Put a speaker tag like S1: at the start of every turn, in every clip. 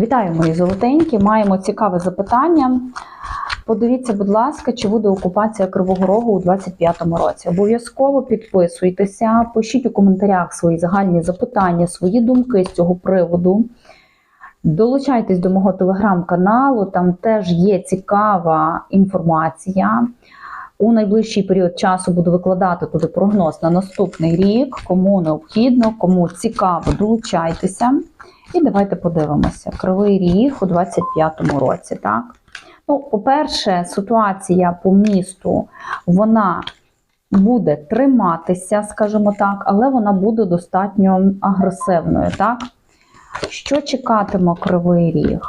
S1: Вітаю, мої золотенькі. Маємо цікаве запитання. Подивіться, будь ласка, чи буде окупація Кривого Рогу у 25-му році. Обов'язково підписуйтеся, пишіть у коментарях свої загальні запитання, свої думки з цього приводу. Долучайтесь до мого телеграм-каналу, там теж є цікава інформація. У найближчий період часу буду викладати туди прогноз на наступний рік. Кому необхідно, кому цікаво, долучайтеся. І давайте подивимося. Кривий ріг у 25-му році. Так? Ну, по-перше, ситуація по місту вона буде триматися, скажімо так, але вона буде достатньо агресивною. Так? Що чекатиме кривий ріг?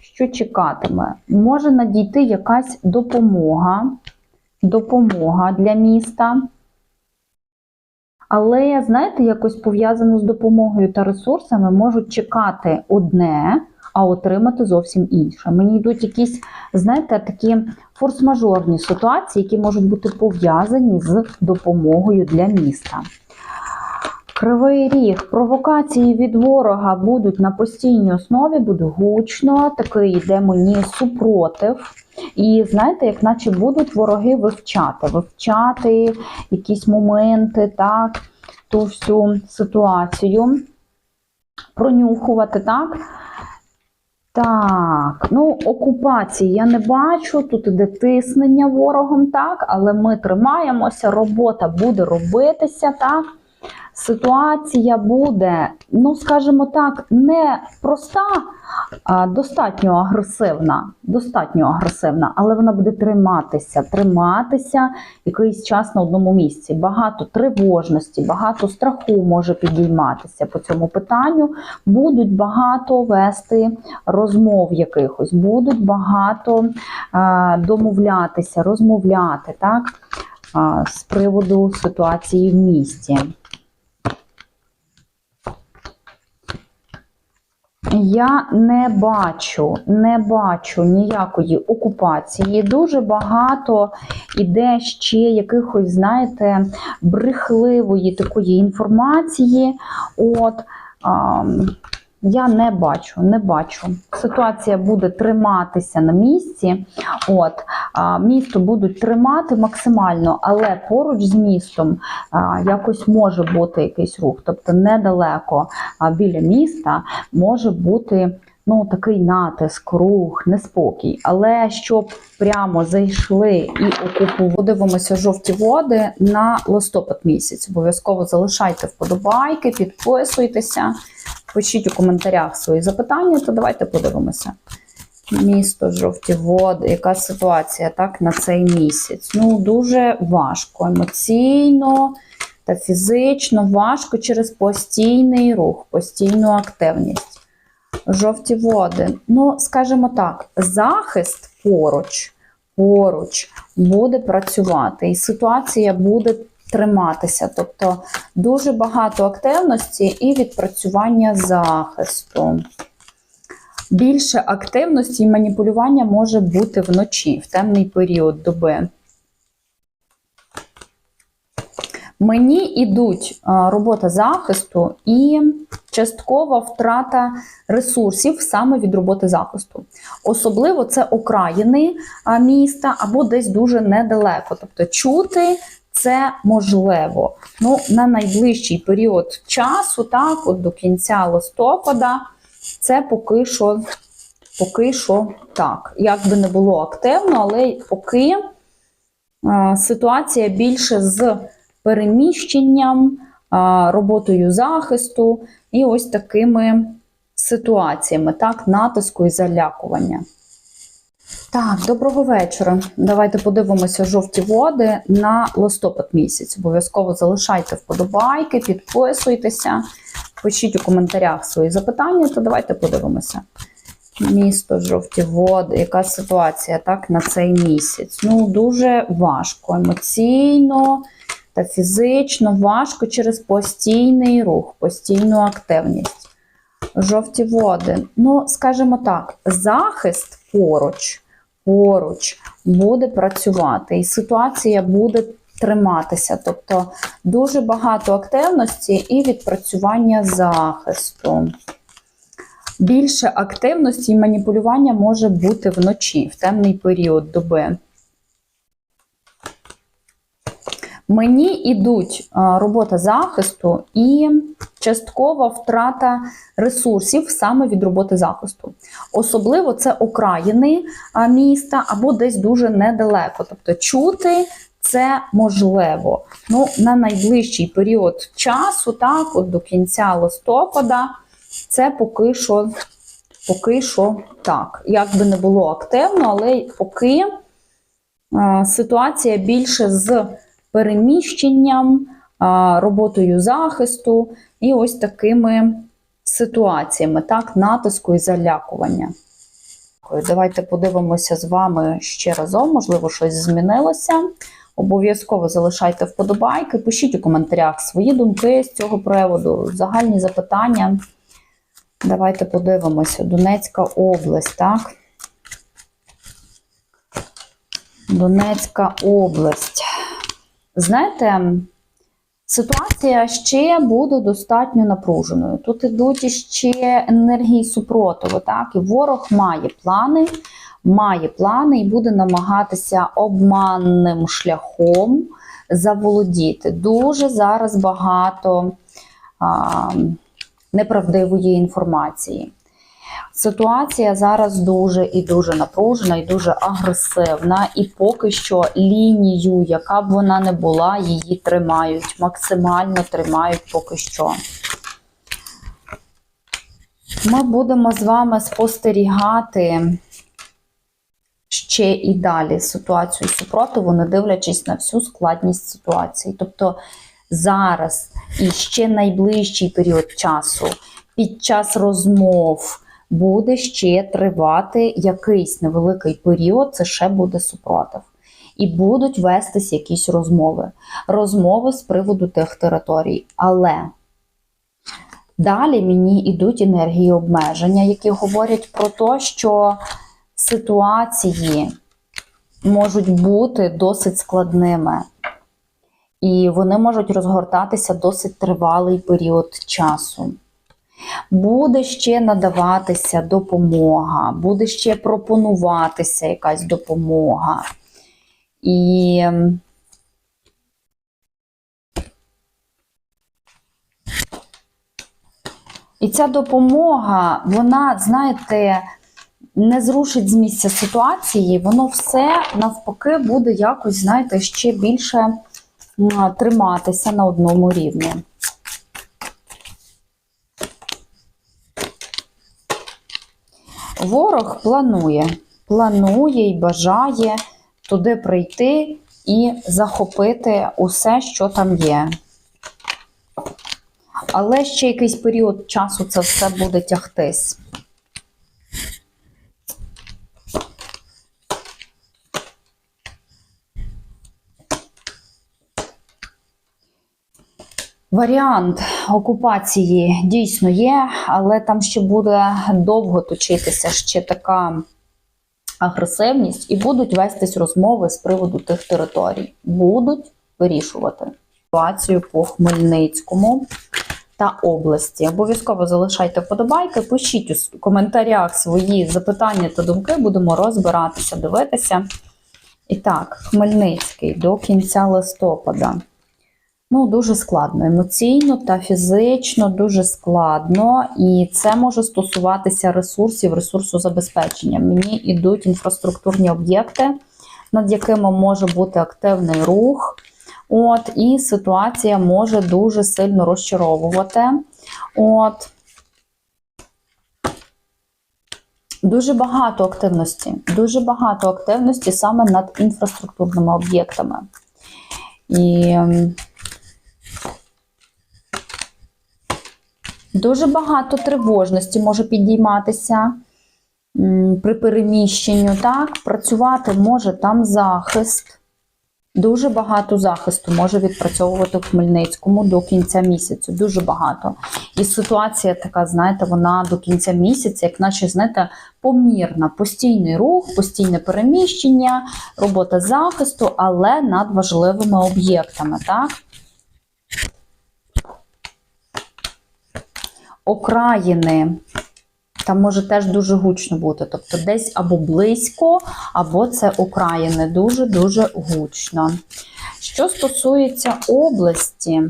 S1: Що чекатиме? Може надійти якась допомога, допомога для міста. Але, знаєте, якось пов'язано з допомогою та ресурсами можуть чекати одне, а отримати зовсім інше. Мені йдуть якісь, знаєте, такі форс-мажорні ситуації, які можуть бути пов'язані з допомогою для міста. Кривий ріг, провокації від ворога будуть на постійній основі, буде гучно, такий йде мені супротив. І знаєте, як наче будуть вороги вивчати, вивчати якісь моменти, так, ту всю ситуацію, пронюхувати, так. Так, ну, окупації я не бачу, тут іде тиснення ворогом, так, але ми тримаємося, робота буде робитися, так. Ситуація буде, ну, скажімо так, не проста, а достатньо агресивна, достатньо агресивна, але вона буде триматися, триматися якийсь час на одному місці. Багато тривожності, багато страху може підійматися по цьому питанню. Будуть багато вести розмов якихось, будуть багато домовлятися, розмовляти так, з приводу ситуації в місті. Я не бачу, не бачу ніякої окупації. Дуже багато іде ще якихось, знаєте, брехливої такої інформації. От а, я не бачу, не бачу. Ситуація буде триматися на місці. От місто будуть тримати максимально, але поруч з містом якось може бути якийсь рух, тобто недалеко біля міста може бути. Ну, такий натиск, рух, неспокій. Але щоб прямо зайшли і окупували, подивимося жовті води на листопад місяць. Обов'язково залишайте вподобайки, підписуйтеся, пишіть у коментарях свої запитання, то давайте подивимося. Місто, жовті води, яка ситуація так на цей місяць? Ну, дуже важко, емоційно та фізично важко через постійний рух, постійну активність. Жовті води. Ну, скажімо так, захист поруч, поруч буде працювати, і ситуація буде триматися. Тобто дуже багато активності і відпрацювання захисту. Більше активності і маніпулювання може бути вночі, в темний період доби. Мені йдуть робота захисту і часткова втрата ресурсів саме від роботи захисту. Особливо це окраїни міста або десь дуже недалеко. Тобто чути це можливо. Ну, на найближчий період часу, так, от до кінця листопада, це поки що, поки що так. Як би не було активно, але поки а, ситуація більше з переміщенням, а, роботою захисту і ось такими ситуаціями, так, натиску і залякування. Так, доброго вечора. Давайте подивимося жовті води на листопад місяць. Обов'язково залишайте вподобайки, підписуйтеся, пишіть у коментарях свої запитання, то давайте подивимося. Місто, жовті води, яка ситуація так на цей місяць? Ну, дуже важко, емоційно та фізично важко через постійний рух, постійну активність. Жовті води. Ну, скажімо так, захист поруч, поруч буде працювати, і ситуація буде триматися. Тобто дуже багато активності і відпрацювання захисту. Більше активності і маніпулювання може бути вночі, в темний період доби. Мені йдуть а, робота захисту і часткова втрата ресурсів саме від роботи захисту. Особливо це окраїни міста або десь дуже недалеко. Тобто чути це можливо. Ну, на найближчий період часу, так, от до кінця листопада, це поки що, поки що так. Як би не було активно, але поки а, ситуація більше з переміщенням, роботою захисту і ось такими ситуаціями, так, натиску і залякування. Давайте подивимося з вами ще разом, можливо, щось змінилося. Обов'язково залишайте вподобайки, пишіть у коментарях свої думки з цього приводу, загальні запитання. Давайте подивимося. Донецька область, так? Донецька область. Знаєте, ситуація ще буде достатньо напруженою. Тут ідуть ще енергії супротиву, так? І ворог має плани, має плани і буде намагатися обманним шляхом заволодіти. Дуже зараз багато а, неправдивої інформації. Ситуація зараз дуже і дуже напружена, і дуже агресивна, і поки що лінію, яка б вона не була, її тримають, максимально тримають поки що. Ми будемо з вами спостерігати ще і далі ситуацію супротиву, не дивлячись на всю складність ситуації. Тобто зараз і ще найближчий період часу під час розмов буде ще тривати якийсь невеликий період, це ще буде супротив. І будуть вестись якісь розмови. Розмови з приводу тих територій. Але далі мені йдуть енергії обмеження, які говорять про те, що ситуації можуть бути досить складними. І вони можуть розгортатися досить тривалий період часу. Буде ще надаватися допомога, буде ще пропонуватися якась допомога. І І ця допомога, вона, знаєте, не зрушить з місця ситуації, воно все навпаки буде якось, знаєте, ще більше триматися на одному рівні. Ворог планує, планує і бажає туди прийти і захопити усе, що там є. Але ще якийсь період часу це все буде тягтись. Варіант окупації дійсно є, але там ще буде довго точитися ще така агресивність, і будуть вестись розмови з приводу тих територій. Будуть вирішувати ситуацію по Хмельницькому та області. Обов'язково залишайте вподобайки, пишіть у коментарях свої запитання та думки, будемо розбиратися, дивитися. І так, Хмельницький до кінця листопада. Ну, дуже складно. Емоційно та фізично дуже складно. І це може стосуватися ресурсів, ресурсозабезпечення. Мені йдуть інфраструктурні об'єкти, над якими може бути активний рух. От, І ситуація може дуже сильно розчаровувати. От. Дуже багато активності, дуже багато активності саме над інфраструктурними об'єктами. І Дуже багато тривожності може підійматися при переміщенню. Так, працювати може там захист. Дуже багато захисту може відпрацьовувати в Хмельницькому до кінця місяця. Дуже багато. І ситуація така, знаєте, вона до кінця місяця, як наче, знаєте, помірна, постійний рух, постійне переміщення, робота захисту, але над важливими об'єктами. так? Окраїни Там може теж дуже гучно бути. Тобто десь або близько, або це окраїни. Дуже-дуже гучно. Що стосується області,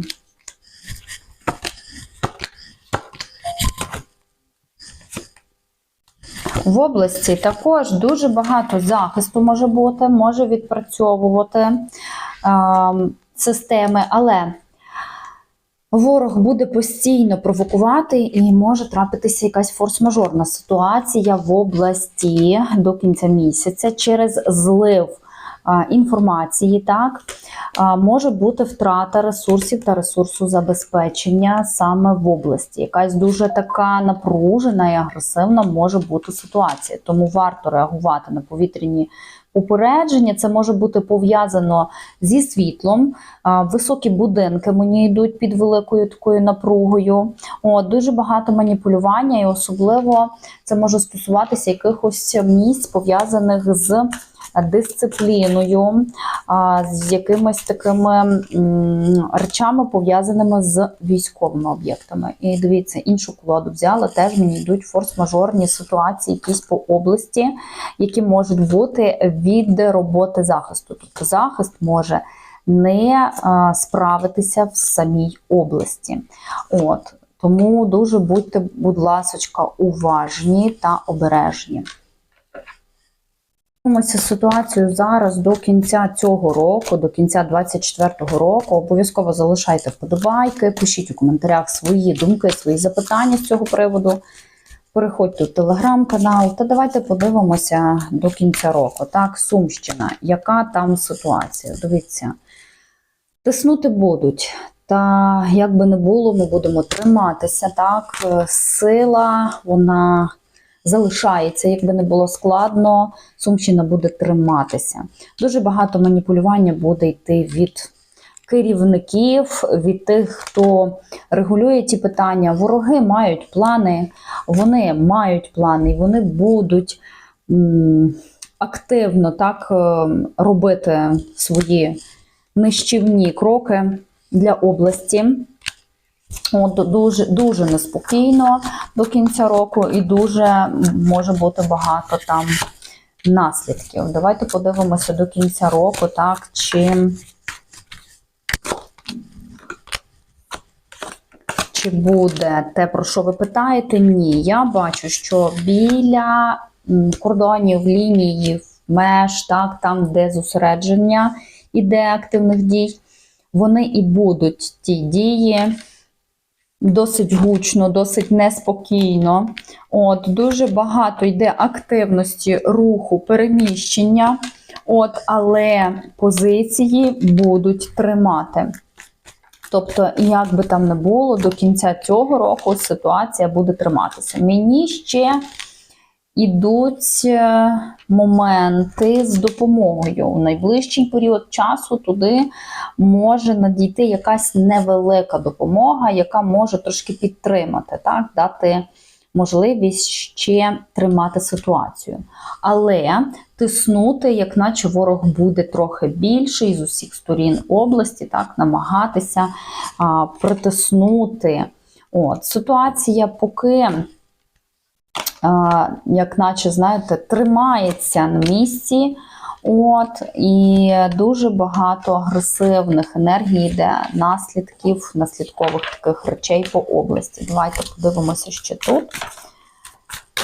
S1: в області також дуже багато захисту може бути, може відпрацьовувати е, системи, але ворог буде постійно провокувати і може трапитися якась форс-мажорна ситуація в області до кінця місяця через злив інформації, так може бути втрата ресурсів та ресурсу забезпечення саме в області. Якась дуже така напружена і агресивна може бути ситуація. Тому варто реагувати на повітряні попередження. Це може бути пов'язано зі світлом. Високі будинки мені йдуть під великою такою напругою. О, дуже багато маніпулювання, і особливо це може стосуватися якихось місць пов'язаних з дисципліною, з якимись такими речами пов'язаними з військовими об'єктами. І дивіться, іншу колоду взяла, теж мені йдуть форс-мажорні ситуації, якісь по області, які можуть бути від роботи захисту. Тобто захист може не а, справитися в самій області. От. Тому дуже будьте, будь ласочка, уважні та обережні. Ситуацію зараз до кінця цього року, до кінця 24-го року. Обов'язково залишайте вподобайки, пишіть у коментарях свої думки, свої запитання з цього приводу. Переходьте в телеграм-канал та давайте подивимося до кінця року. Так, Сумщина, яка там ситуація? Дивіться, тиснути будуть. Та як би не було, ми будемо триматися. Так, сила, вона залишається, якби не було складно, Сумщина буде триматися. Дуже багато маніпулювання буде йти від керівників, від тих, хто регулює ті питання. Вороги мають плани, вони мають плани, вони будуть активно так е, робити свої нищівні кроки для області. От, дуже, дуже неспокійно до кінця року і дуже може бути багато там наслідків. Давайте подивимося до кінця року, так, чи, чи буде те, про що ви питаєте? Ні. Я бачу, що біля кордонів, лінії, меж, так, там, де зосередження іде активних дій, вони і будуть ті дії досить гучно, досить неспокійно. От, Дуже багато йде активності, руху, переміщення, от, але позиції будуть тримати. Тобто, як би там не було, до кінця цього року ситуація буде триматися. Мені ще ідуть е, моменти з допомогою. У найближчий період часу туди може надійти якась невелика допомога, яка може трошки підтримати, так, дати можливість ще тримати ситуацію. Але тиснути, як наче ворог буде трохи більший з усіх сторін області, так, намагатися а, притиснути. От, Ситуація поки як наче, знаєте, тримається на місці. От, І дуже багато агресивних енергій йде наслідків, наслідкових таких речей по області. Давайте подивимося ще тут.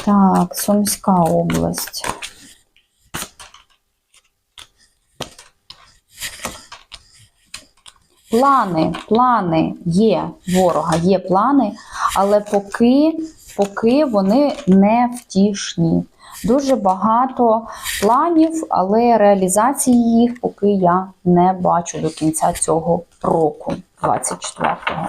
S1: Так, Сумська область. Плани, плани є ворога, є плани, але поки поки вони не втішні. Дуже багато планів, але реалізації їх поки я не бачу до кінця цього року, 24-го.